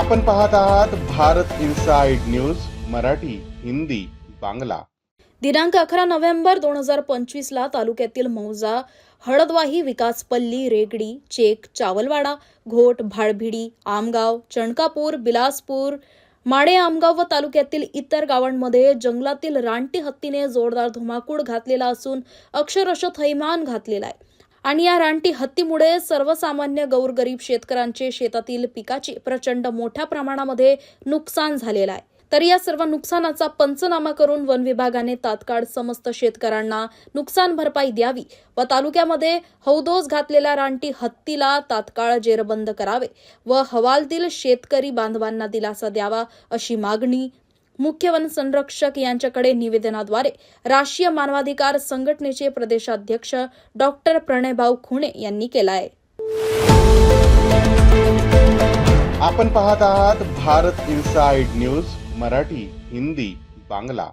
आपण पाहत आहात भारत इन्साइड न्यूज मराठी हिंदी बांगला. दिनांक अकरा नोव्हेंबर दोन हजार पंचवीसला तालुक्यातील मौजा हळदवाही विकासपल्ली रेगडी चेक चावलवाडा घोट भाडभिडी आमगाव चणकापूर बिलासपूर माडे आमगाव व तालुक्यातील इतर गावांमध्ये जंगलातील रानटी हत्तीने जोरदार धुमाकूळ घातलेला असून अक्षरशः थैमान घातलेला आहे. आणि या रानटी हत्तीमुळे सर्वसामान्य गौरगरीब शेतकऱ्यांचे शेतातील पिकाचे प्रचंड मोठ्या प्रमाणामध्ये नुकसान झालेलं आहे. तर या सर्व नुकसानाचा पंचनामा करून वन विभागाने तात्काळ समस्त शेतकऱ्यांना नुकसान भरपाई द्यावी व तालुक्यामध्ये हौदोस घातलेल्या रानटी हत्तीला तात्काळ जेरबंद करावे व हवालतील शेतकरी बांधवांना दिलासा द्यावा अशी मागणी मुख्य वन संरक्षक यांच्याकडे निवेदनाद्वारे राष्ट्रीय मानवाधिकार संघटनेचे प्रदेशाध्यक्ष डॉक्टर प्रणयभाऊ खुणे यांनी केला आहे आपण पाहत आहात भारत इन्साइड न्यूज मराठी हिंदी बांगला.